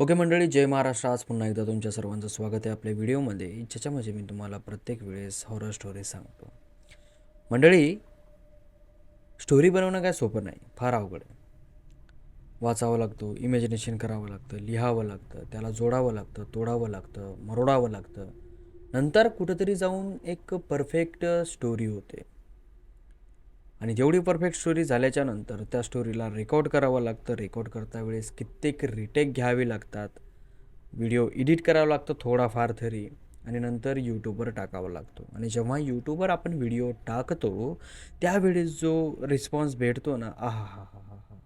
Okay मंडळी जय महाराष्ट्र. आज पुन्हा एकदा तुमच्या सर्वांचं स्वागत आहे आपल्या व्हिडिओमध्ये. ज्याच्यामध्ये मी तुम्हाला प्रत्येक वेळेस हॉरर स्टोरी सांगतो. मंडळी स्टोरी बनवणं काय सोपं नाही. फार अवघड आहे. वाचावं लागतो इमॅजिनेशन करावं लागतं लिहावं लागतं त्याला जोडावं लागतं तोडावं लागतं मरोडावं लागतं. नंतर कुठंतरी जाऊन एक परफेक्ट स्टोरी होते. आणि जेवढी परफेक्ट स्टोरी झाल्याच्यानंतर त्या स्टोरीला रेकॉर्ड करावं लागतं. रेकॉर्ड करता वेळेस कित्येक रिटेक घ्यावे लागतात. व्हिडिओ एडिट करावा लागतो थोडाफार तरी आणि नंतर यूट्यूबवर टाकावा लागतो. आणि जेव्हा यूट्यूबवर आपण व्हिडिओ टाकतो त्यावेळेस जो रिस्पॉन्स भेटतो ना आ हा हा हा हा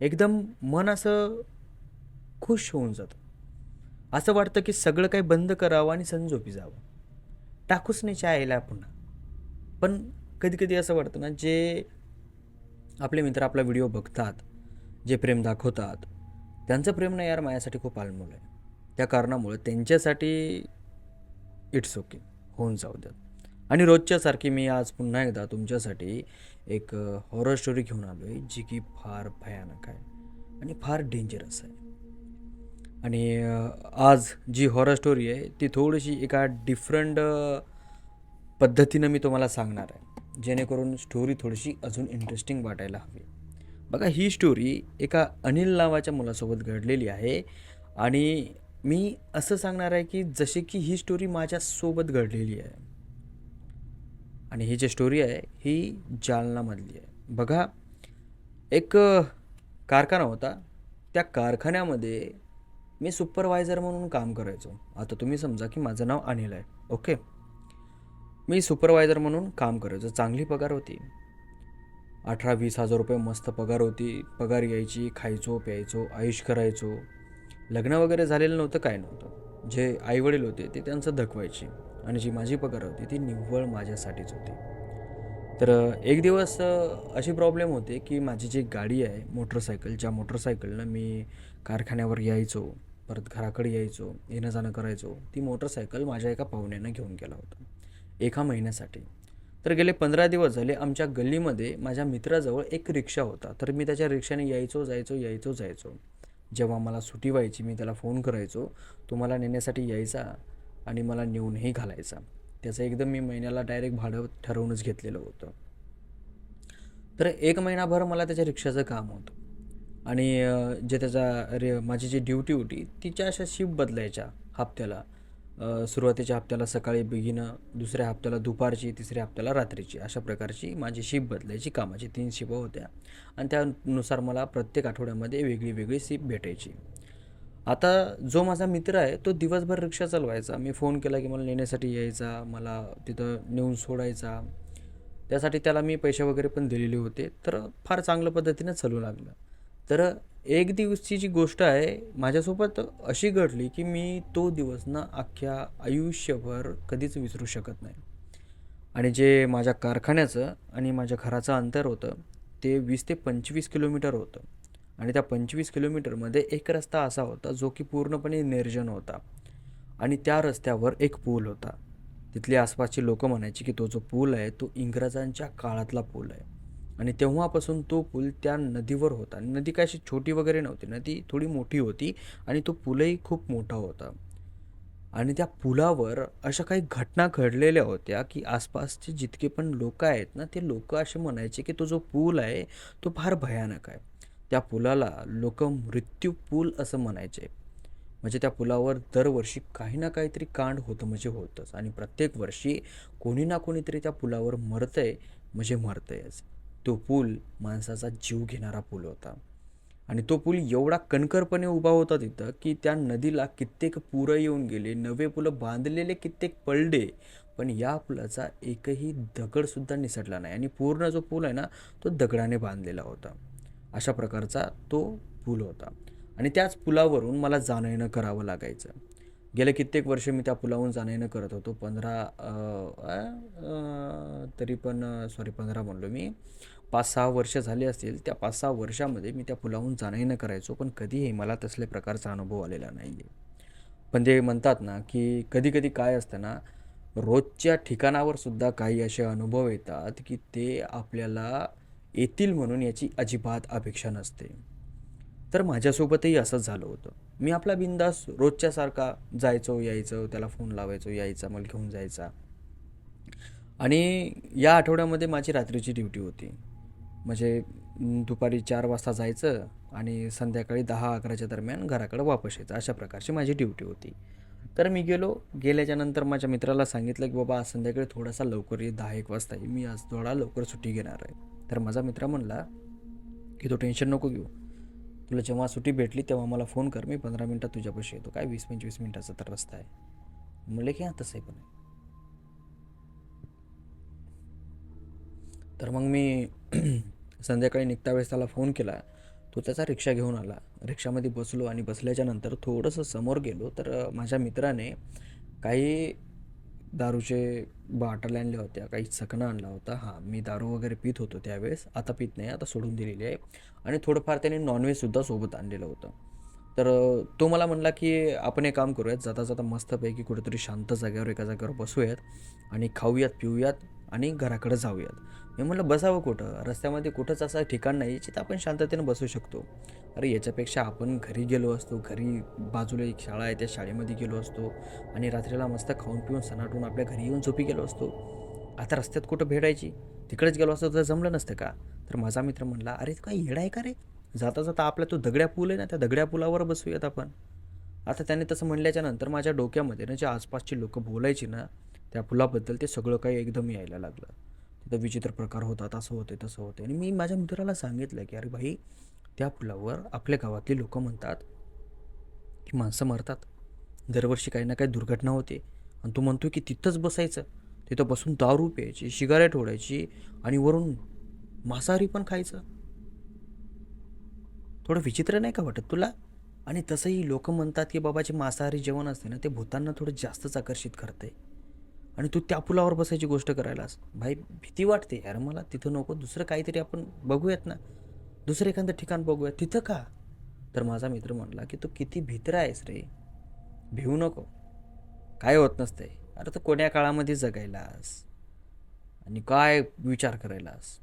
एकदम मन असं खुश होऊन जातं. असं वाटतं की सगळं काही बंद करावं आणि संजोपी जावं. टाकूच नाही चायला पुन्हा. पण कधी कधी असं वाटतं ना जे आपले मित्र आपला व्हिडिओ बघतात जे प्रेम दाखवतात त्यांचं प्रेम ना यार माझ्यासाठी खूप अनमोल आहे. त्या कारणामुळे त्यांच्यासाठी इट्स ओके होऊन जाऊ द्यात. आणि रोजच्यासारखी मी आज पुन्हा एकदा तुमच्यासाठी एक हॉरर स्टोरी घेऊन आलो आहे जी की फार भयानक आहे आणि फार डेंजरस आहे. आणि आज जी हॉरर स्टोरी आहे ती थोडीशी एका डिफरंट पद्धतीनं मी तुम्हाला सांगणार आहे. जेणेकरून स्टोरी थोडीशी अजून इंटरेस्टिंग वाटायला हवी. बघा ही स्टोरी एका अनिल नावाच्या मुलासोबत घडलेली आहे आणि मी असं सांगणार आहे की जसे की ही स्टोरी माझ्यासोबत घडलेली आहे. आणि ही जी स्टोरी आहे ही जालनामधली आहे. बघा एक कारखाना होता. त्या कारखान्यामध्ये मी सुपरवायझर म्हणून काम करायचो. आता तुम्ही समजा की माझं नाव अनिल आहे ओके? मी सुपरवायझर म्हणून काम करायचो चांगली पगार होती. अठरा वीस हजार रुपये मस्त पगार होती. पगार यायची खायचो प्यायचो आयुष करायचो. लग्न वगैरे झालेलं नव्हतं काय नव्हतं. जे आईवडील होते ते त्यांचं धकवायचे. आणि जी माझी पगार होती ती निव्वळ माझ्यासाठीच होती. तर एक दिवस अशी प्रॉब्लेम होते की माझी जी गाडी आहे मोटरसायकल ज्या मोटरसायकलनं मी कारखान्यावर यायचो परत घराकडे यायचो येणं जाणं करायचो ती मोटरसायकल माझ्या एका पाहुण्यानं घेऊन गेला होता. एका महिन्यासाठी. तर गेले पंधरा दिवस झाले आमच्या गल्लीमध्ये माझ्या मित्राजवळ एक रिक्षा होता. तर मी त्याच्या रिक्षाने यायचो जायचो यायचो जायचो. जेव्हा मला सुटी व्हायची मी त्याला फोन करायचो तो मला नेण्यासाठी यायचा आणि मला नेऊनही घालायचा. त्याचं एकदम मी महिन्याला डायरेक्ट भाडं ठरवूनच घेतलेलं होतं. तर एक महिनाभर मला त्याच्या रिक्षाचं काम होतं. आणि जे त्याचा रे माझी जी ड्युटी होती तिच्या अशा शिफ्ट बदलायच्या हप्त्याला. सुरुवातीच्या हप्त्याला सकाळी बिगिनं दुसऱ्या हप्त्याला दुपारची तिसऱ्या हप्त्याला रात्रीची अशा प्रकारची माझी शिप बदलायची कामाची तीन शिफ्ट होत्या. आणि त्यानुसार मला प्रत्येक आठवड्यामध्ये वेगळी वेगळी शिप भेटायची. आता जो माझा मित्र आहे तो दिवसभर रिक्षा चालवायचा. मी फोन केला की मला नेण्यासाठी यायचा मला तिथं नेऊन सोडायचा. त्यासाठी त्याला मी पैसे वगैरे पण दिलेले होते. तर फार चांगल्या पद्धतीनं चालू लागलं. तर एक दिवसची जी गोष्ट आहे माझ्यासोबत अशी घडली की मी तो दिवस ना अख्ख्या आयुष्यभर कधीच विसरू शकत नाही. आणि जे माझ्या कारखान्याचं आणि माझ्या घराचं अंतर होतं ते वीस ते पंचवीस किलोमीटर होतं. आणि त्या पंचवीस किलोमीटरमध्ये एक रस्ता असा होता जो की पूर्णपणे निर्जन होता. आणि त्या रस्त्यावर एक पूल होता. तिथली आसपासची लोकं म्हणायची की तो जो पूल आहे तो इंग्रजांच्या काळातला पूल आहे. आणि तेव्हापासून तो पूल त्या नदीवर होता. नदी काय अशी छोटी वगैरे नव्हती. नदी थोडी मोठी होती आणि तो पूलही खूप मोठा होता. आणि त्या पुलावर अशा काही घटना घडलेल्या होत्या की आसपासचे जितके पण लोक आहेत ना ते लोक असे म्हणायचे की तो जो पूल आहे तो फार भयानक आहे. त्या पुलाला लोक मृत्यू पूल असं म्हणायचे. म्हणजे त्या पुलावर दरवर्षी काही ना काहीतरी कांड होतं म्हणजे होतंच. आणि प्रत्येक वर्षी कोणी ना कोणीतरी त्या पुलावर मरतंय म्हणजे मरतंयच. तो पूल माणसाचा जीव घेणारा पूल होता. आणि तो पूल एवढा कणकरपणे उभा होता तिथं की त्या नदीला कित्येक पुरं येऊन गेले नवे पुलं बांधलेले कित्येक पडले पण या पुलाचा एकही दगडसुद्धा निसटला नाही. आणि पूर्ण जो पूल आहे ना तो दगडाने बांधलेला होता. अशा प्रकारचा तो पूल होता. आणि त्याच पुलावरून मला जाणं येणं करावं लागायचं. गेले कित्येक वर्ष मी त्या पुलावरून जाणं येणं करत होतो. पंधरा तरी पण सॉरी पंधरा म्हणलो मी. पाच सहा वर्ष झाले असतील त्या पाच सहा वर्षामध्ये मी त्या पुलाहून जाणंही न करायचो पण कधीही मला तसल्या प्रकारचा अनुभव आलेला नाही आहे पण ते म्हणतात ना की कधी कधी काय असतं ना रोजच्या ठिकाणावर सुद्धा काही असे अनुभव येतात की ते आपल्याला येतील म्हणून याची अजिबात अपेक्षा नसते. तर माझ्यासोबतही असंच झालं होतं. मी आपला बिंदास रोजच्यासारखा जायचो यायचो त्याला फोन लावायचो यायचा मला घेऊन जायचा. आणि या आठवड्यामध्ये माझी रात्रीची ड्युटी होती. म्हणजे दुपारी चार वाजता जायचं आणि संध्याकाळी दहा अकराच्या दरम्यान घराकडे वापस यायचं. अशा प्रकारची माझी ड्युटी होती. तर मी गेलो. गेल्याच्यानंतर माझ्या मित्राला सांगितलं की बाबा आज संध्याकाळी थोडासा लवकर ये दहा एक वाजता ये. मी आज थोडा लवकर सुट्टी घेणार आहे. तर माझा मित्र म्हणला की तो टेन्शन नको घेऊ. तुला जेव्हा सुट्टी भेटली तेव्हा मला फोन कर. मी पंधरा मिनटात तुझ्यापाशी येतो. काय वीस पंचवीस मिनटाचा तर रस्ता आहे. म्हणले की हां तसंही पण आहे. तर मग मी संध्याकाळी निघता वेळेस त्याला फोन केला. तो त्याचा रिक्षा घेऊन आला. रिक्षामध्ये बसलो आणि बसल्याच्यानंतर थोडंसं समोर गेलो तर माझ्या मित्राने काही दारूचे बाटल्या आणल्या होत्या काही चकना आणला होता. हां मी दारू वगैरे पित होतो त्यावेळेस. आता पित नाही आता सोडून दिलेली आहे. आणि थोडंफार त्याने नॉनव्हेजसुद्धा सोबत आणलेलं होतं. तर तो मला म्हणला की आपण एक काम करूयात. जाता जाता मस्तपैकी कुठेतरी शांत जागेवर एका जागेवर बसूयात आणि खाऊयात पिऊयात. आणि घराकडे जाऊयात. मी म्हटलं बसावं कुठं? रस्त्यामध्ये कुठंच असं ठिकाण नाही जिथं आपण शांततेनं बसू शकतो. अरे याच्यापेक्षा आपण घरी गेलो असतो. घरी बाजूला एक शाळा आहे त्या शाळेमध्ये गेलो असतो. आणि रात्रीला मस्त खाऊन पिऊन सनाटून आपल्या घरी येऊन झोपी गेलो असतो. आता रस्त्यात कुठं भेटायची? तिकडेच गेलो असतो तर जमलं नसतं का? तर माझा मित्र म्हणला अरे काय येडा आहे का रे? जाता जाता आपला तो दगड्या पूल आहे ना त्या दगड्या पुलावर बसूयात आपण. आता त्याने तसं म्हणल्याच्या नंतर माझ्या डोक्यामध्ये ना जे आसपासची लोकं बोलायची ना त्या पुलाबद्दल ते सगळं काही एकदम यायला लागलं. तिथं विचित्र प्रकार होतात असं होते तसं होते आणि मी माझ्या मित्राला सांगितलं की अरे भाई त्या पुलावर आपल्या गावातली लोक म्हणतात की माणसं मरतात. दरवर्षी काही ना काही दुर्घटना होते. आणि तू म्हणतो की तिथंच बसायचं. तिथं बसून दारू प्यायची शिगारेट ओढायची आणि वरून मांसाहारी पण खायचं. थोडं विचित्र नाही का वाटत तुला? आणि तसंही लोक म्हणतात की बाबाचे मांसाहारी जेवण असते ना ते भूतांना थोडं जास्तच आकर्षित करते आणि तू त्या पुलावर बसायची गोष्ट करायलास. भाई भीती वाटते. यार मला तिथं नको दुसरं काहीतरी आपण बघूयात ना. दुसरं एखादं ठिकाण बघूया तिथं का? तर माझा मित्र म्हणला की तू किती भित्र आहेस रे. भिवू नको. काय होत नसतंय. अरे तर कोण्या काळामध्ये जगायलास? आणि काय विचार करायलास?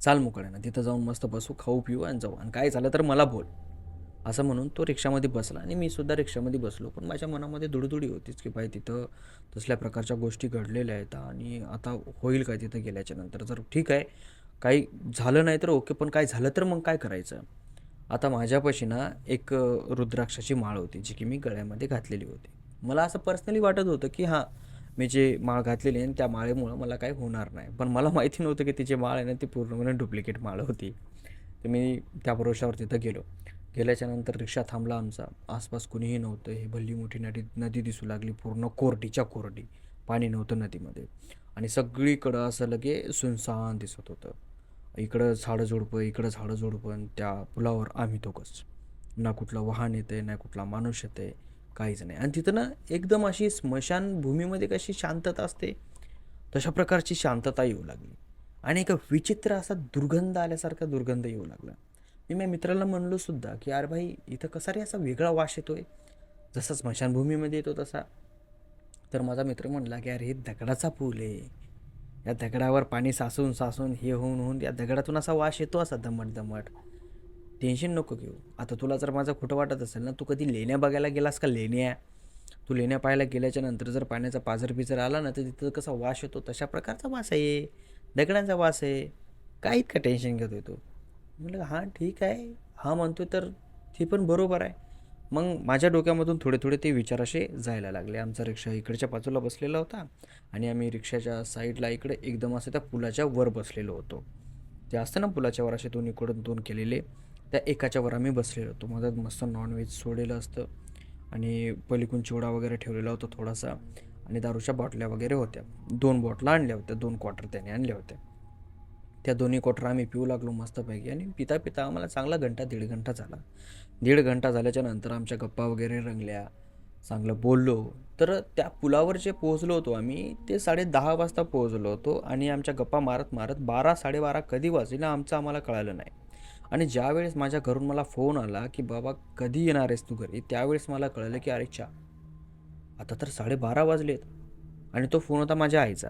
चाल मोकळ्यानं. तिथं जाऊन मस्त बसू खाऊ पिऊ आणि जाऊ. आणि काय झालं तर मला बोल. असं म्हणून तो रिक्षामध्ये बसला आणि मी सुद्धा रिक्षामध्ये बसलो. पण माझ्या मनामध्ये दुडदुडी होतीच की भाई तिथं तसल्या प्रकारच्या गोष्टी घडलेल्या आहेत आणि आता होईल काय तिथं गेल्याच्यानंतर. जर ठीक आहे काही झालं नाही तर ओके पण काय झालं तर मग काय करायचं? आता माझ्यापाशी ना एक रुद्राक्षाची माळ होती जी की मी गळ्यामध्ये घातलेली होती. मला असं पर्सनली वाटत होतं की हां मी जे माळ घातलेली आहे त्या माळेमुळं मला काही होणार नाही. पण मला माहिती नव्हतं की ती जे माळ आहे ना ती पूर्णपणे डुप्लिकेट माळ होती. तर मी त्या भरोशावर तिथं गेलो. गेल्याच्यानंतर रिक्षा थांबला आमचा. आसपास कुणीही नव्हतं. हे भल्ली मोठी नदी नदी दिसू लागली पूर्ण कोरडीच्या कोरडी. पाणी नव्हतं नदीमध्ये. आणि सगळीकडं असं लगे सुनसान दिसत होतं. इकडं झाडं झुडपं इकडं झाडं झुडपं आणि त्या पुलावर आम्ही दोघंच. ना कुठलं वाहन येते ना कुठला माणूस येते काहीच नाही. आणि तिथं ना एकदम अशी स्मशानभूमीमध्ये कशी शांतता असते तशा प्रकारची शांतता येऊ लागली. आणि एक विचित्र असा दुर्गंध आल्यासारखा दुर्गंध येऊ लागला. मी माझ्या मित्राला म्हणलो सुद्धा की अरे भाई इथं कसा रे असा वेगळा वास येतोय? जसा स्मशानभूमीमध्ये येतो तसा. तर माझा मित्र म्हणला की अरे हे दगडाचा पूल आहे. या दगडावर पाणी सासून सासून हे होऊन होऊन या दगडातून असा वास येतो असा दमट दमट टेन्शन नको घेऊ. आता तुला जर माझं खोटं वाटत असेल ना तू कधी लेण्या बघायला गेलास का? लेण्या. तू लेण्या पाहायला गेल्याच्यानंतर जर पाण्याचा पाझर पिझर आला ना तर तिथं कसा वास येतो? तशा प्रकारचा वास आहे. दगडांचा वास आहे. काय इतकं टेन्शन घेतोय तू? म्हटलं हां ठीक आहे. हा म्हणतो तर ते पण बरोबर आहे. मग माझ्या डोक्यामधून थोडे थोडे ते विचार असे जायला लागले. आमचा रिक्षा इकडच्या बाजूला बसलेला होता आणि आम्ही रिक्षाच्या साईडला इकडे एकदम असं त्या पुलाच्या वर बसलेलो होतो. ते असतं ना पुलाच्या वर असे दोन इकडून दोन केलेले त्या एकाच्या वर आम्ही बसलेलो होतो. मधात मस्त नॉनव्हेज सोडलेलं असतं आणि पलीकून चिवडा वगैरे ठेवलेला होता थोडासा आणि दारूच्या बाटल्या वगैरे होत्या. दोन बॉटला आणल्या होत्या दोन क्वार्टर त्याने आणल्या होत्या. त्या दोन्ही कोटरा आम्ही पिऊ लागलो मस्तपैकी. आणि पिता पिता आम्हाला चांगला घंटा दीड घंटा झाला. दीड घंटा झाल्याच्यानंतर आमच्या गप्पा वगैरे रंगल्या चांगलं बोललो. तर त्या पुलावर जे पोहोचलो होतो आम्ही ते साडे दहा वाजता पोहोचलो होतो आणि आमच्या गप्पा मारत मारत बारा साडेबारा कधी वाजली ना आमचं आम्हाला कळालं नाही. आणि ज्यावेळेस माझ्या घरून मला फोन आला की बाबा कधी येणार आहेस तू घरी त्यावेळेस मला कळलं की अरे चा आता तर साडेबारा वाजलेत. आणि तो फोन होता माझ्या आईचा.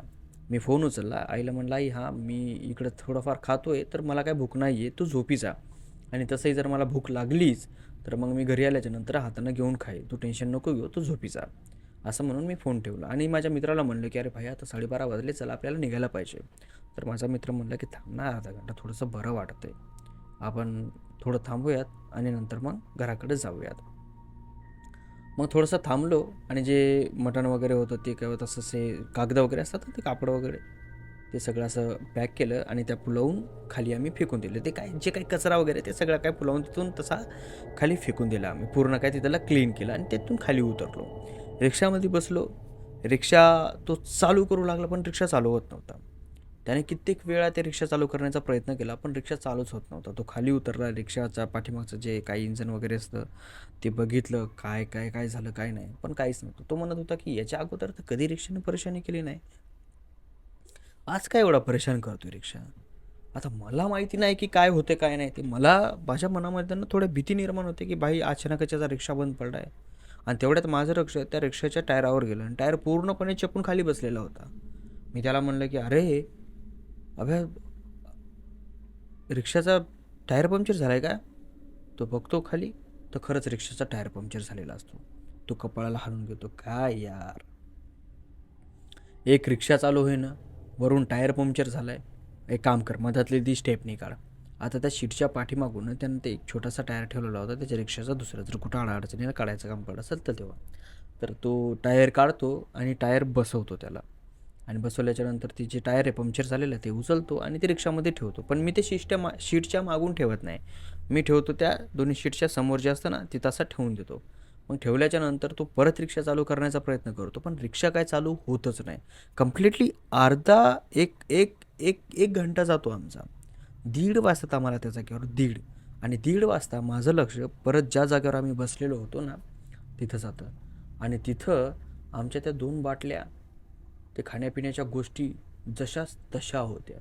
मी फोन उचलला. आईला म्हणलं आई हां मी इकडं थोडंफार खातो आहे तर मला काय भूक नाही आहे तू झोपी जा. आणि तसंही जर मला भूक लागलीच तर मग मी घरी आल्याच्यानंतर हातानं घेऊन खाई तू टेन्शन नको घेऊ तू झोपी जा. असं म्हणून मी फोन ठेवला. आणि माझ्या मित्राला म्हणलं की अरे भाई आता साडेबारा वाजले चला आपल्याला निघायला पाहिजे. तर माझा मित्र म्हणला की थांब ना अर्धा घंटा थोडंसं बरं वाटतं आहे आपण थोडं थांबूयात आणि नंतर मग घराकडे जाऊयात. मग थोडंसं थांबलो आणि जे मटण वगैरे होतं ते काय तसं से कागद वगैरे असतात ना ते कापड वगैरे ते सगळं असं पॅक केलं आणि त्या पुलावून खाली आम्ही फेकून दिलं. ते काय जे काही कचरा वगैरे ते सगळं काय पुलावून तिथून तसा खाली फेकून दिला आम्ही. पूर्ण काय तिथला क्लीन केलं आणि तिथून खाली उतरलो. रिक्षामध्ये बसलो. रिक्षा तो चालू करू लागला पण रिक्षा चालू होत नव्हता. त्याने कित्येक वेळा ते रिक्षा चालू करण्याचा प्रयत्न केला पण रिक्षा चालूच होत नव्हता. तो खाली उतरला रिक्षाचा पाठीमागचं जे काही इंजन वगैरे असतं ते बघितलं काय काय काय झालं काय नाही. पण काहीच नव्हतं. तो म्हणत होता की याच्या अगोदर तर कधी रिक्षाने परेशानी केली नाही? आज काय एवढा परेशान करतोय रिक्षा? आता मला माहिती नाही की काय होते काय नाही. ते मला माझ्या मनामध्ये त्यांना थोड्या भीती निर्माण होते की भाई अचानकच याचा रिक्षा बंद पडला आहे आणि तेवढ्यात माझं लक्ष त्या रिक्षाच्या टायरावर गेलं आणि टायर पूर्णपणे चपून खाली बसलेला होता. मी त्याला म्हणलं की अरे अभ्या रिक्षाचा टायर पंक्चर झाला आहे का? तो बघतो खाली. तर खरंच रिक्षाचा टायर पंक्चर झालेला असतो. तो कपाळाला हाणून घेतो. काय यार? एक रिक्षा चालू होई ना वरून टायर पंक्चर झाला आहे एक काम कर मधातली ती स्टेपनी काढ आता त्या शीटच्या पाठीमागून त्यानं ते एक छोटासा टायर ठेवलेला होता. त्याच्या रिक्षाचा दुसरा जर कुठं अडचणीला काढायचं काम पडत असेल तर तेव्हा. तर तो टायर काढतो आणि टायर बसवतो त्याला. आणि बसवल्याच्या नंतर ती जे टायर आहे पंक्चर झालेलं आहे ते उचलतो आणि ते रिक्षामध्ये ठेवतो. पण मी ते शिष्ट्या मा शीटच्या मागून ठेवत नाही. मी ठेवतो त्या दोन्ही शीटच्या समोर जे असतं ना ते तसा ठेवून देतो. मग ठेवल्याच्या नंतर तो परत रिक्षा चालू करण्याचा प्रयत्न करतो पण रिक्षा काय चालू होतच नाही. कम्प्लिटली अर्धा एक एक एक एक घंटा जातो आमचा. दीड वाजतात आम्हाला त्या जागेवर दीड. आणि दीड वाजता माझं लक्ष परत ज्या जागेवर आम्ही बसलेलो होतो ना तिथं जातं. आणि तिथं आमच्या त्या दोन बाटल्या ते खाण्यापिण्याच्या गोष्टी जशाच तशा होत्या.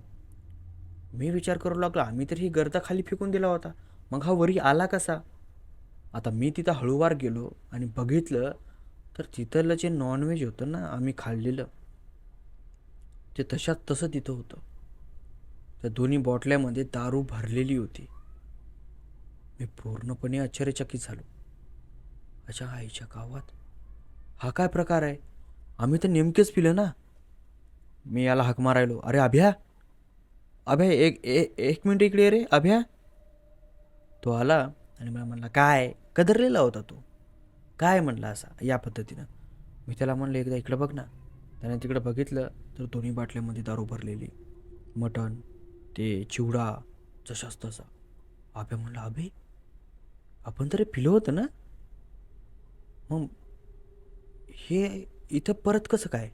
मी विचार करू लागला आम्ही तर ही गर्दा खाली फेकून दिला होता. मग हा वरी आला कसा? आता मी तिथं हळूवार गेलो आणि बघितलं तर तिथलं जे नॉनव्हेज होतं ना आम्ही खाल्लेलं ते तशात तसं तिथं होतं. त्या दोन्ही बॉटल्यामध्ये दारू भरलेली होती. मी पूर्णपणे आश्चर्यचकित झालो. अच्छा आईच्या गावात हा काय प्रकार आहे? आम्ही तर नेमकेच पिलं ना. मी याला हाक मारायलो. अरे अभ्या. अभ्या एक ए- एक मिनिट इकडे रे अभ्या. तो आला आणि मला म्हणला काय? कदरलेला होता तो. काय? म्हणला असा या पद्धतीनं. मी त्याला म्हणलं एकदा इकडं बघ ना. त्याने तिकडं बघितलं तर दोन्ही बाटल्यामध्ये दारू भरलेली. मटण ते चिवडा जशाच तसा. अभ्या म्हणला अभे आपण तरी पिलो होतं ना? मग हे इथं परत कसं काय?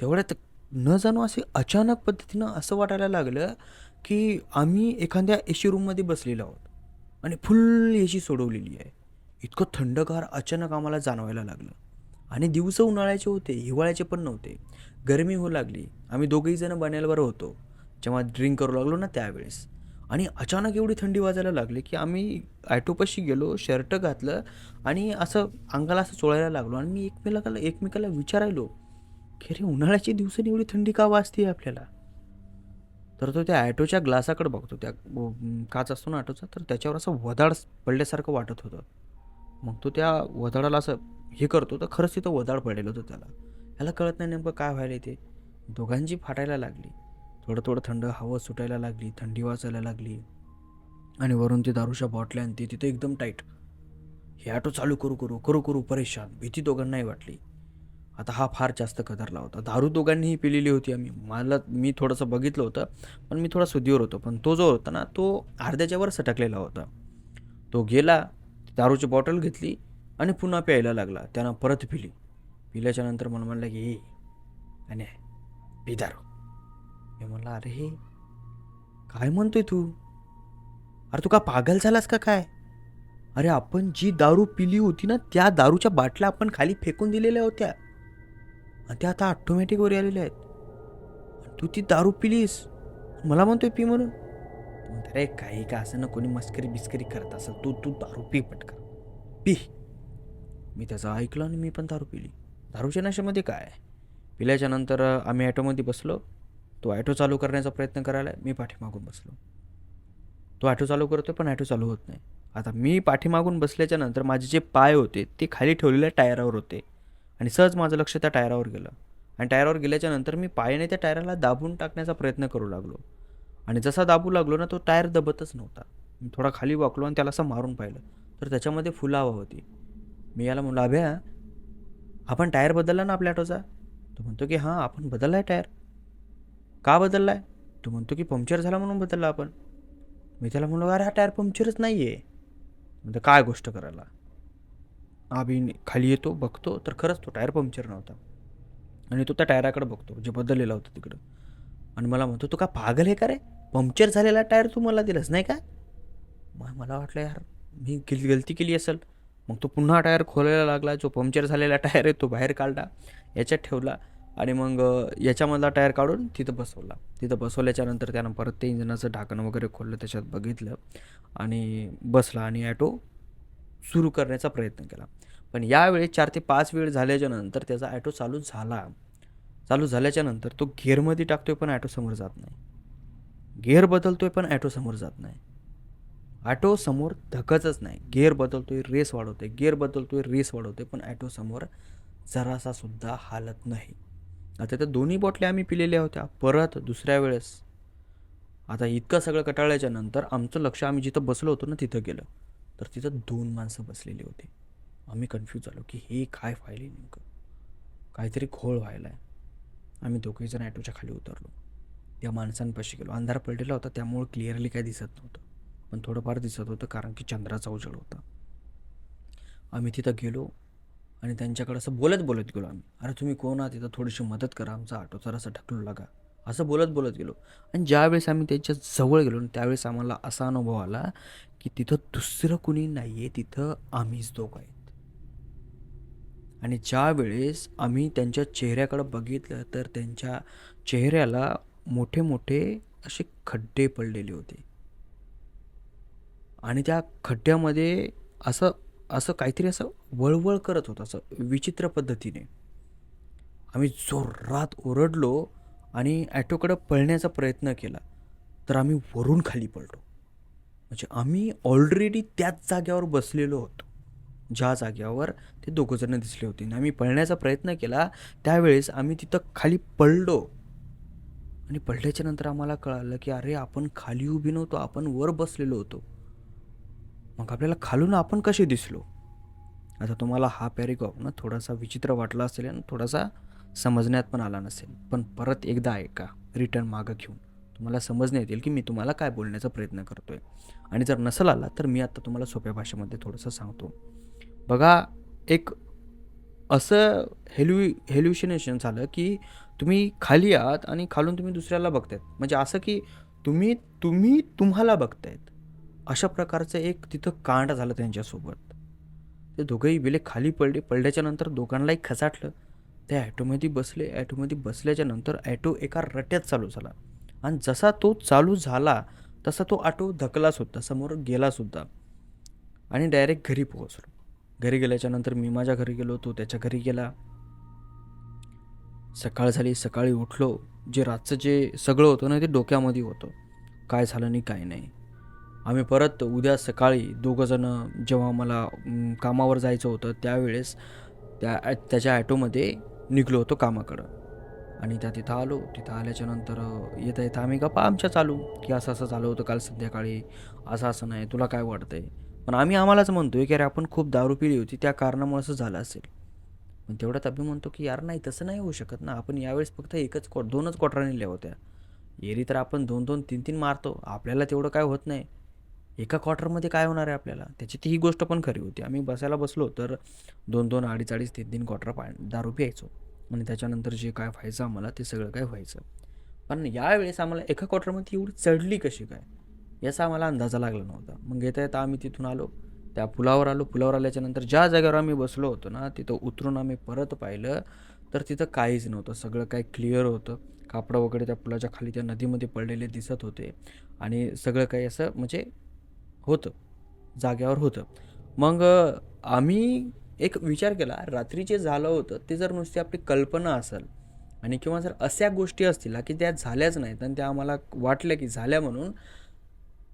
तेवढ्यात न जाणू असे अचानक पद्धतीनं असं वाटायला लागलं की आम्ही एखाद्या ए सी रूममध्ये बसलेलो आहोत आणि फुल एसी सोडवलेली आहे. इतकं थंडगार अचानक आम्हाला जाणवायला लागलं. आणि दिवस उन्हाळ्याचे होते हिवाळ्याचे पण नव्हते. गरमी होऊ लागली. आम्ही दोघेही जण बनेलवर होतो. जेव्हा ड्रिंक करू लागलो ना त्यावेळेस. आणि अचानक एवढी थंडी वाजायला लागली की आम्ही ॲटोपाशी गेलो शर्ट घातलं आणि असं अंगाला असं चोळायला लागलो. आणि मी एकमेकाला एकमेकाला विचारायलो. खेरे उन्हाळ्याची दिवसाने एवढी थंडी का वाजते आपल्याला? तर तो त्या ॲटोच्या ग्लासाकडे बघतो. त्या काच असतो ना ॲटोचा तर त्याच्यावर असं वदाड पडल्यासारखं वाटत होतं. मग तो त्या वदाडाला असं हे करतो तर खरंच तिथं वदाड पडलेलं होतं त्याला. ह्याला कळत नाही नेमकं काय व्हायला ते. दोघांची फाटायला लागली. थोडं थोडं थंड हवा सुटायला लागली थंडी वाचायला लागली. आणि वरून ते दारूच्या बॉटल्या आणि ती तिथं एकदम टाईट. हे ॲटो चालू करू करू करू करू परेशान. भीती दोघांनाही वाटली. आता हा फार जास्त कदरला होता. दारू दोघांनीही पिलेली होती आम्ही. मला मी थोडंसं बघितलं होतं पण मी थोडा सुधीवर होतो. पण तो जो होता ना तो अर्ध्याच्यावर सटकलेला होता. तो गेला दारूची बॉटल घेतली आणि पुन्हा प्यायला लागला. त्यानं परत पिली. पिल्याच्यानंतर मला म्हणलं की "ए, आणि पी दारू. मी म्हणलं अरे हे काय म्हणतोय तू? अरे तू का पागल झालास का काय? अरे आपण जी दारू पिली होती ना त्या दारूच्या बाटल्या आपण खाली फेकून दिलेल्या होत्या. आणि त्या आता ऑटोमॅटिकवर आलेल्या आहेत. तू ती दारू पिलीस? मला म्हणतोय पी म्हणून. अरे काही का असं ना कोणी मस्करी बिस्करी करत असेल तू तू दारू पी पटकन. पी. मी त्याचं ऐकलं आणि मी पण दारू पिली. दारूच्या नशेमध्ये काय? पिल्याच्या नंतर आम्ही ॲटोमध्ये बसलो. तो ॲटो चालू करण्याचा प्रयत्न करायला मी पाठीमागून बसलो. तो ॲटो चालू करतोय पण ॲटो चालू होत नाही. आता मी पाठीमागून बसल्याच्या नंतर माझे जे पाय होते ते खाली ठेवलेल्या टायरावर होते. आणि सहज माझं लक्ष त्या टायरावर गेलं. आणि टायरावर गेल्याच्यानंतर मी पायाने त्या टायराला दाबून टाकण्याचा प्रयत्न करू लागलो. आणि जसा दाबू लागलो ना तो टायर दबतच नव्हता. मी थोडा खाली वाकलो आणि त्याला असं मारून पाहिलं. तर त्याच्यामध्ये फुलावा होती. मी याला म्हणलो अभ्या आपण टायर बदलला ना आपल्या ऑटोचा? तो म्हणतो की हां आपण बदलला आहे टायर. का बदलला आहे तो म्हणतो की पंक्चर झाला म्हणून बदलला आपण. मी त्याला म्हणलो अरे हा टायर पंक्चरच नाही आहे म्हणजे काय गोष्ट करायला? आम्ही खाली येतो बघतो. तर खरंच तो टायर पंक्चर नव्हता. आणि तो त्या टायराकडे बघतो जे बदललेला होता तिकडं. आणि मला म्हणतो तू का पागल आहे का रे? पंक्चर झालेला टायर तू मला दिलास नाही का? मग मला वाटलं यार मी गिल गलती केली असेल. मग तो पुन्हा टायर खोलायला लागला. जो पंक्चर झालेला टायर आहे तो बाहेर काढला याच्यात ठेवला आणि मग याच्यामधला टायर काढून तिथं बसवला. तिथं बसवल्याच्यानंतर त्यानं परत ते इंजनाचं ढाकणं वगैरे खोललं त्याच्यात बघितलं आणि बसला आणि ॲटो सुरू करण्याचा प्रयत्न केला. पण यावेळी चार ते पाच वेळ झाल्याच्यानंतर त्याचा ॲटो चालू झाला. चालू झाल्याच्यानंतर तो गेअरमध्ये टाकतोय पण ॲटो समोर जात नाही. गेअर बदलतोय पण ॲटो समोर जात नाही. ॲटो समोर धकतच नाही. गेअर बदलतोय रेस वाढवतोय. गेअर बदलतोय रेस वाढवतोय पण ॲटो समोर जरासा सुद्धा हालत नाही. आता त्या दोन्ही बॉटल्या आम्ही पिलेल्या होत्या. परत दुसऱ्या वेळेस. आता इतकं सगळं कटाळल्याच्या नंतर आमचं लक्ष आम्ही जिथं बसलो होतो ना तिथं गेलं. तर तिथं दोन माणसं बसलेली होती. आम्ही कन्फ्यूज झालो की हे काय व्हायले नेमकं? काहीतरी घोळ व्हायला आहे. आम्ही दोघेजण ॲटोच्या खाली उतरलो. त्या माणसांपाशी गेलो. अंधार पडलेला होता त्यामुळे क्लिअरली काय दिसत नव्हतं. पण थोडंफार दिसत होतं कारण की चंद्राचा उजळ होता. आम्ही तिथं गेलो आणि त्यांच्याकडे असं बोलत बोलत गेलो आम्ही. अरे तुम्ही कोण आहात? तिथं थोडीशी मदत करा. आमचा ऑटो जरासा ढकलू लागा असं बोलत बोलत गेलो. आणि ज्यावेळेस आम्ही त्याच्याजवळ गेलो ना त्यावेळेस आम्हाला असा अनुभव आला की तिथं दुसरं कुणी नाही आहे तिथं आम्हीच दोघं आहेत. आणि ज्यावेळेस आम्ही त्यांच्या चेहऱ्याकडं बघितलं तर त्यांच्या चेहऱ्याला मोठे मोठे असे खड्डे पडलेले होते. आणि त्या खड्ड्यामध्ये असं असं काहीतरी असं वळवळ करत होतं असं विचित्र पद्धतीने. आम्ही जोरात ओरडलो आणि ॲटोकडं पळण्याचा प्रयत्न केला तर आम्ही वरून खाली पडलो म्हणजे आम्ही ऑलरेडी त्याच जाग्यावर बसलेलो होतो. ज्या जाग्यावर ते दोघंजणं दिसले होते. आणि आम्ही पळण्याचा प्रयत्न केला त्यावेळेस आम्ही तिथं खाली पडलो आणि पडल्याच्या नंतर आम्हाला कळालं की अरे आपण खाली उभी नव्हतो आपण वर बसलेलो होतो. मग आपल्याला खालून आपण कसे दिसलो? आता तुम्हाला हा पॅरेग्राफ ना थोडासा विचित्र वाटला असेल आणि थोडासा समजण्यात पण आला नसेल. पण परत एकदा ऐका रिटर्न मागं घेऊन. तुम्हाला समजण्यात येईल की मी तुम्हाला काय बोलण्याचा प्रयत्न करतो आहे आणि जर नसेल आला तर मी आता तुम्हाला सोप्या भाषेमध्ये थोडंसं सांगतो. बघा एक असं हेल्यु हेल्युशिनेशन झालं की तुम्ही खाली आहात आणि खालून तुम्ही दुसऱ्याला बघतायत. म्हणजे असं की तुम्ही तुम्ही तुम्हाला बघतायत. अशा प्रकारचं एक तिथं कांड झालं त्यांच्यासोबत. ते दोघंही बिले खाली पडले पडल्याच्या नंतर दोघांनाही खचाटलं. त्या ॲटोमध्ये बसले ॲटोमध्ये बसल्याच्या नंतर ॲटो एका रट्यात चालू झाला. आणि जसा तो चालू झाला तसा तो ऑटो धकला सुद्धा समोर गेला सुद्धा. आणि डायरेक्ट घरी पोहोचलो. घरी गेल्याच्यानंतर मी माझ्या घरी गेलो तो त्याच्या घरी गेला. सकाळ झाली सकाळी उठलो. जे रातचं जे सगळं होतं ना ते डोक्यामध्ये होतं. काय झालं नाही काय नाही. आम्ही परत उद्या सकाळी दोघंजणं जेव्हा मला कामावर जायचं होतं त्यावेळेस त्या त्याच्या ॲटोमध्ये निघलो होतो कामाकडं. आणि त्या तिथं आलो. तिथं आल्याच्यानंतर येता येता आम्ही गप्पा आमच्या चालू. की असं असं झालं होतं काल संध्याकाळी. असं असं नाही. तुला काय वाटतं आहे पण आम्ही आम्हालाच म्हणतो आहे की अरे आपण खूप दारू पिली होती. त्या कारणामुळे असं झालं असेल. पण तेवढ्यात आम्ही म्हणतो की यार नाही तसं नाही होऊ शकत ना. आपण यावेळेस फक्त एकच क्वाट दोनच क्वार्टर नेल्या होत्या. एरी तर आपण दोन दोन तीन तीन मारतो. आपल्याला तेवढं काय होत नाही. एका क्वार्टरमध्ये काय होणार आहे आपल्याला? त्याची ती ही गोष्ट पण खरी होती. आम्ही बसायला बसलो तर दोन दोन अडीच अडीच तीन तीन क्वार्टर पा दारू प्यायचो. आणि त्याच्यानंतर जे काय व्हायचं आम्हाला ते सगळं काय व्हायचं. पण यावेळेस आम्हाला एका क्वार्टरमध्ये एवढी चढली कशी काय? याचा आम्हाला अंदाजा लागला नव्हता. मग येता येता आम्ही तिथून आलो. त्या पुलावर आलो. पुलावर आल्याच्यानंतर ज्या जागेवर आम्ही बसलो होतो ना तिथं उतरून आम्ही परत पाहिलं तर तिथं काहीच नव्हतं. सगळं काय क्लिअर होतं. कापडं वगैरे त्या पुलाच्या खाली त्या नदीमध्ये पडलेले दिसत होते. आणि सगळं काही असं म्हणजे होतं. जाग्यावर होतं. मग आम्ही एक विचार केला रात्री जे झालं होतं ते जर नुसती आपली कल्पना असेल आणि किंवा जर अशा गोष्टी असतील की त्या झाल्याच नाहीत आणि त्या आम्हाला वाटल्या की झाल्या म्हणून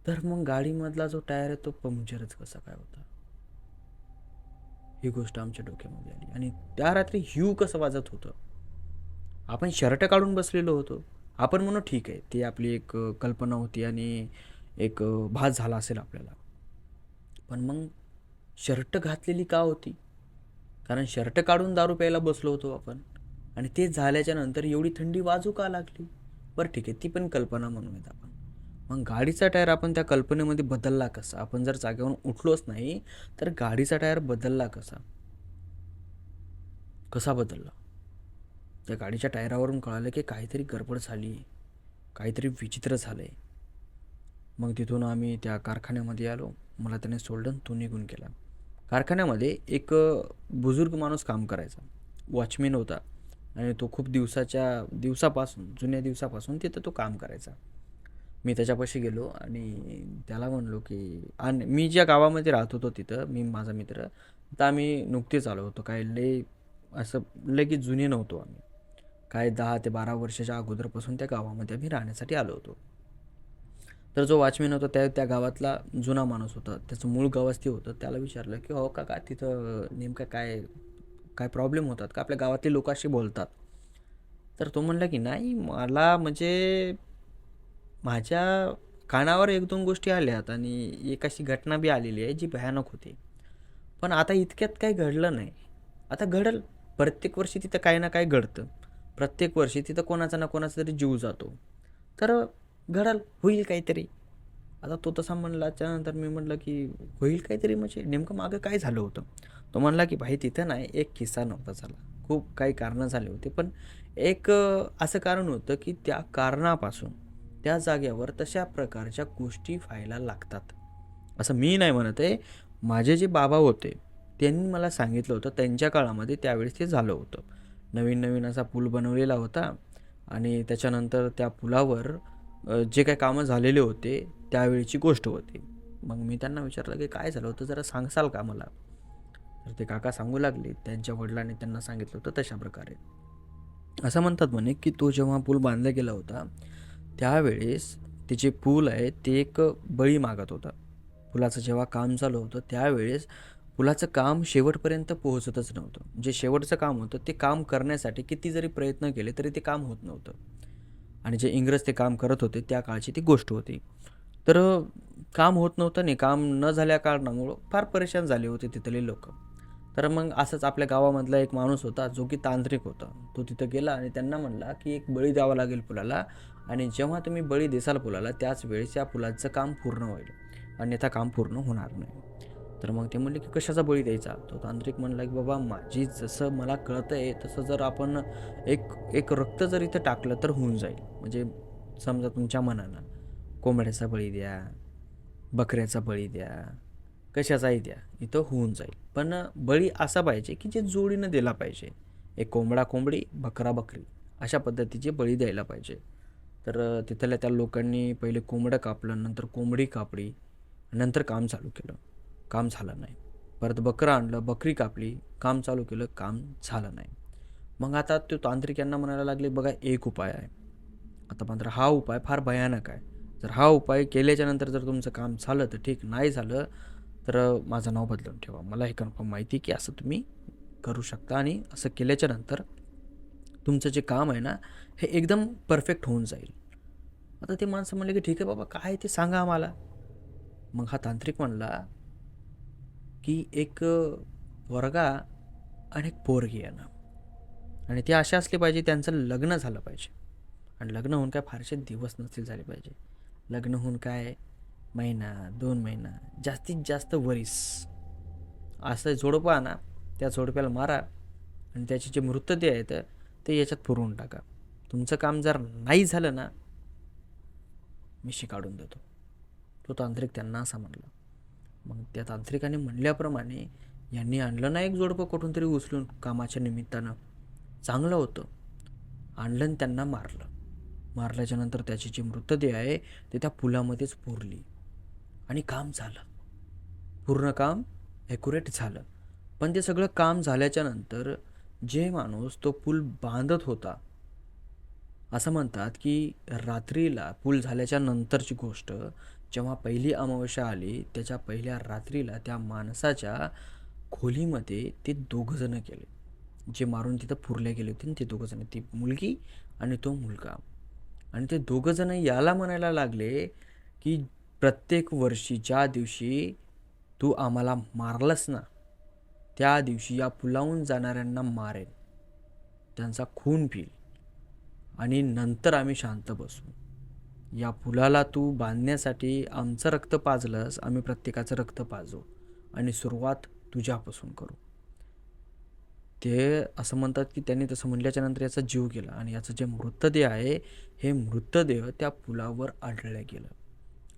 तर मग गाडीमधला जो टायर आहे तो पंक्चरच कसा काय होता? ही गोष्ट आमच्या डोक्यामध्ये आली. आणि त्या रात्री ह्यू कसं वाजत होतं? आपण शर्ट काढून बसलेलो होतो. आपण म्हणू ठीक आहे ती आपली एक कल्पना होती आणि एक भास झाला असेल आपल्याला. पण मग शर्ट घातलेली का होती? कारण शर्ट काढून दारू प्यायला बसलो होतो आपण आणि ते झाल्याच्यानंतर एवढी थंडी वाजू का लागली? बरं ठीक आहे ती पण कल्पना म्हणूयात आपण. मग गाडीचा टायर आपण त्या कल्पनेमध्ये बदलला कसा? आपण जर जागेवरून उठलोच नाही तर गाडीचा टायर बदलला कसा? कसा बदलला? त्या गाडीच्या टायरावरून कळालं की काहीतरी गडबड झाली काहीतरी विचित्र झालं आहे मग तिथून आम्ही त्या कारखान्यामध्ये आलो. मला त्याने सोडलं तो निघून गेला. कारखान्यामध्ये एक बुजुर्ग माणूस काम करायचा. वॉचमॅन होता. आणि तो खूप दिवसाच्या दिवसापासून जुन्या दिवसापासून तिथं तो काम करायचा. मी त्याच्यापाशी गेलो आणि त्याला म्हणलो की आणि मी ज्या गावामध्ये राहत होतो तिथं मी माझा मित्र तर आम्ही नुकतेच आलो होतो. काय लय असं लगेच जुने नव्हतो आम्ही. काय दहा ते बारा वर्षाच्या अगोदरपासून त्या गावामध्ये आम्ही राहण्यासाठी आलो होतो. तर जो वॉचमॅन होता त्या त्या गावातला जुना माणूस होता. त्याचं मूळ गावच ते होतं. त्याला विचारलं की हो काका तिथं नेमकं काय काय प्रॉब्लेम होतात? का आपल्या गावातले लोक अशी बोलतात? तर तो म्हणला की नाही मला म्हणजे माझ्या कानावर एक दोन गोष्टी आल्यात आणि एक अशी घटना बी आलेली आहे जी भयानक होती. पण आता इतक्यात काही घडलं नाही. आता घडल. प्रत्येक वर्षी तिथं काही ना काही घडतं. प्रत्येक वर्षी तिथं कोणाचा ना कोणाचा तरी जीव जातो. तर घडल होईल काहीतरी. आता तो तसा म्हणला त्यानंतर मी म्हटलं की होईल काहीतरी म्हणजे. नेमकं मागं काय झालं होतं? तो म्हणला की भाई तिथं नाही एक किस्सा नव्हता झाला. खूप काही कारणं झाले होते. पण एक असं कारण होतं की त्या कारणापासून त्या जाग्यावर तशा प्रकारच्या गोष्टी व्हायला लागतात. असं मी नाही म्हणत आहे. माझे जे बाबा होते त्यांनी मला सांगितलं होतं. त्यांच्या काळामध्ये त्यावेळेस ते झालं होतं. नवीन नवीन असा पूल बनवलेला होता. आणि त्याच्यानंतर त्या पुलावर जे काही कामं झालेले होते त्यावेळीची गोष्ट होती. मग मी त्यांना विचारलं की काय झालं होतं जरा सांगसाल का मला? तर ते काका सांगू लागले त्यांच्या वडिलांनी त्यांना सांगितलं होतं तशा प्रकारे. असं म्हणतात म्हणे की तो जेव्हा पूल बांधला गेला होता त्यावेळेस ते जे पूल आहे ते एक बळी मागत होता. पुलाचं जेव्हा काम चालू होतं त्यावेळेस पुलाचं काम शेवटपर्यंत पोहोचतच नव्हतं. जे शेवटचं काम होतं ते काम करण्यासाठी किती जरी प्रयत्न केले तरी ते काम होत नव्हतं. आणि जे इंग्रज ते काम करत होते त्या काळची ती गोष्ट होती. तर काम होत नव्हतं नाही काम न झाल्या कारणामुळं फार परेशान झाले होते तिथले लोक. तर मग असंच आपल्या गावामधला एक माणूस होता जो की तांत्रिक होता. तो तिथं गेला आणि त्यांना म्हणला की एक बळी द्यावा लागेल पुलाला आणि जेव्हा तुम्ही बळी देसाल पुलाला त्याच वेळेस या पुलाचं काम पूर्ण होईल. अन्यथा काम पूर्ण होणार नाही. तर मग ते म्हणले की कशाचा बळी द्यायचा? तो तांत्रिक म्हणला की बाबा माझी जसं मला कळतं आहे तसं जर आपण एक एक रक्त जर इथं टाकलं तर होऊन जाईल. म्हणजे समजा तुमच्या मनानं कोंबड्याचा बळी द्या बकऱ्याचा बळी द्या कशाचाही द्या इथं होऊन जाईल. पण बळी असा पाहिजे की जे जोडीनं दिला पाहिजे. एक कोंबडा कोंबडी बकरा बकरी अशा पद्धतीचे बळी द्यायला पाहिजे. तर तिथल्या त्या लोकांनी पहिले कोंबडं कापलं नंतर कोंबडी कापली नंतर काम चालू केलं. काम झालं नाही. परत बकरं आणलं बकरी कापली काम चालू केलं काम झालं नाही. मग आता तो तांत्रिक यांना म्हणायला लागले बघा एक उपाय आहे. आता मात्र हा उपाय फार भयानक आहे. जर हा उपाय केल्याच्यानंतर जर तुमचं काम झालं तर ठीक. नाही झालं तर माझं नाव बदलून ठेवा. मला हे कन्फर्म माहिती की असं तुम्ही करू शकता आणि असं केल्याच्यानंतर तुमचं जे काम आहे ना हे एकदम परफेक्ट होऊन जाईल. आता ते माणसं म्हणले की ठीक आहे बाबा काय आहे ते सांगा आम्हाला. मग हा तांत्रिक म्हणला की एक वर्गा आणि एक पोरगी येणं आणि ते असे असले पाहिजे त्यांचं लग्न झालं पाहिजे. आणि लग्न होऊन काय फारसे दिवस नसतील झाले पाहिजे. लग्न होऊन काय महिना दोन महिना जास्तीत जास्त वरीस. असं जोडपं आणा त्या जोडप्याला मारा आणि त्याचे जे मृतदेह आहेत ते याच्यात पुरवून टाका. तुमचं काम जर नाही झालं ना मी काढून देतो. तो तांत्रिक त्यांना असा म्हटलं मग त्या तांत्रिकाने म्हणल्याप्रमाणे यांनी आणलं ना एक जोडपं कुठून तरी उचलून कामाच्या निमित्तानं. चांगलं होतं. आणलं त्यांना मारलं. मारल्याच्या नंतर त्याची जी मृतदेह आहे ते त्या पुलामध्येच पुरली. आणि काम झालं. पूर्ण काम ॲक्युरेट झालं. पण ते सगळं काम झाल्याच्यानंतर जे माणूस तो पूल बांधत होता असं म्हणतात की रात्रीला पूल झाल्याच्या नंतरची गोष्ट जेव्हा पहिली अमावस्या आली त्याच्या पहिल्या रात्रीला त्या माणसाच्या खोलीमध्ये ते दोघंजणं गेले. जे मारून तिथं पुरले गेले होते ते दोघंजणं ती मुलगी आणि तो मुलगा. आणि ते दोघंजणं याला म्हणायला लागले की प्रत्येक वर्षी ज्या दिवशी तू आम्हाला मारलंस ना त्या दिवशी या पुलावून जाणाऱ्यांना मारेन. त्यांचा खून पिईल आणि नंतर आम्ही शांत बसू. या पुलाला तू बांधण्यासाठी आमचं रक्त पाजलंस आम्ही प्रत्येकाचं रक्त पाजू आणि सुरुवात तुझ्यापासून करू. ते असं म्हणतात की त्यांनी तसं म्हणल्याच्या नंतर याचा जीव गेला आणि याचं जे मृतदेह आहे हे मृतदेह त्या पुलावर आढळलं गेलं.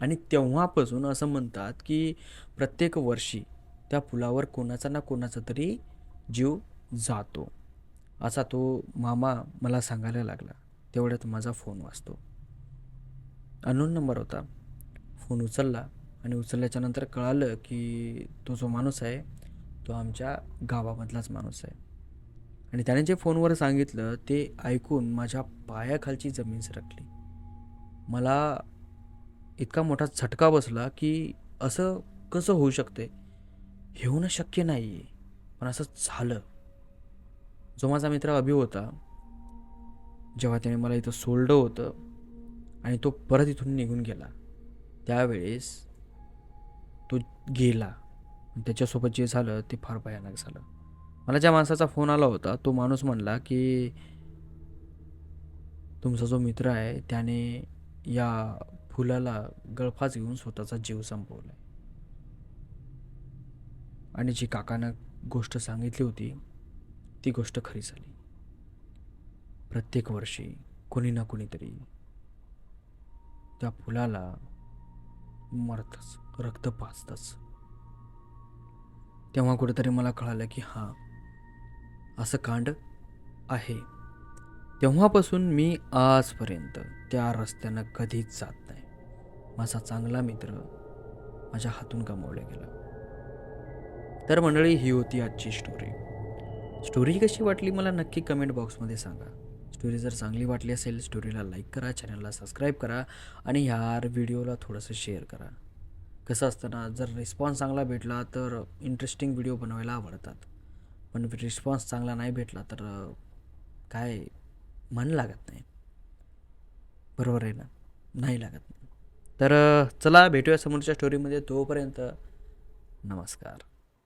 आणि तेव्हापासून असं म्हणतात की प्रत्येक वर्षी त्या पुलावर कोणाचा ना कोणाचा तरी जीव जातो. असा तो मामा मला सांगायला लागला. तेवढ्यात माझा फोन वाचतो अननोन नंबर होता. फोन उचलला आणि उचलल्याच्या नंतर कळालं की तो जो माणूस आहे तो आमच्या गावामधलाच माणूस आहे. आणि त्याने जे फोनवर सांगितलं ते ऐकून माझ्या पायाखालची जमीन सरकली. मला इतका मोठा झटका बसला की असं कसं होऊ शकते? हे होणं शक्य नाही आहे पण असं झालं. जो माझा मित्र अभि होता जेव्हा त्याने मला इथं सोडलं होतं आणि तो परत इथून निघून गेला. त्यावेळेस तो गेला. त्याच्यासोबत जे झालं ते फार भयानक झालं. मला ज्या माणसाचा फोन आला होता तो माणूस म्हणला की तुमचा जो मित्र आहे त्याने या फुलाला गळफास घेऊन स्वतःचा जीव संपवला आणि जी काकानं गोष्ट सांगितली होती ती गोष्ट खरी झाली. प्रत्येक वर्षी कोणी ना कोणीतरी त्या फुलाला मरतच रक्त पाचतच तेव्हा कुठेतरी मला कळालं की हां असं कांड आहे. तेव्हापासून मी आजपर्यंत त्या रस्त्यानं कधीच जात नाही. माझा चांगला मित्र माझ्या हातून गमावला गेला. तर मंडळी ही होती आजची स्टोरी स्टोरी कशी वाटली मला नक्की कमेंट बॉक्समध्ये सांगा. स्टोरी जर चांगली वाटली असेल स्टोरीला लाईक करा चॅनलला सबस्क्राईब करा आणि ह्या व्हिडिओला थोडंसं शेअर करा. कसं असतं ना जर रिस्पॉन्स चांगला भेटला तर इंटरेस्टिंग व्हिडिओ बनवायला आवडतात. पण रिस्पॉन्स चांगला नाही भेटला तर काय मन लागत नाही. बरोबर आहे ना? नाही लागत. नाही तर चला भेटूया समोरच्या स्टोरीमध्ये तोपर्यंत नमस्कार.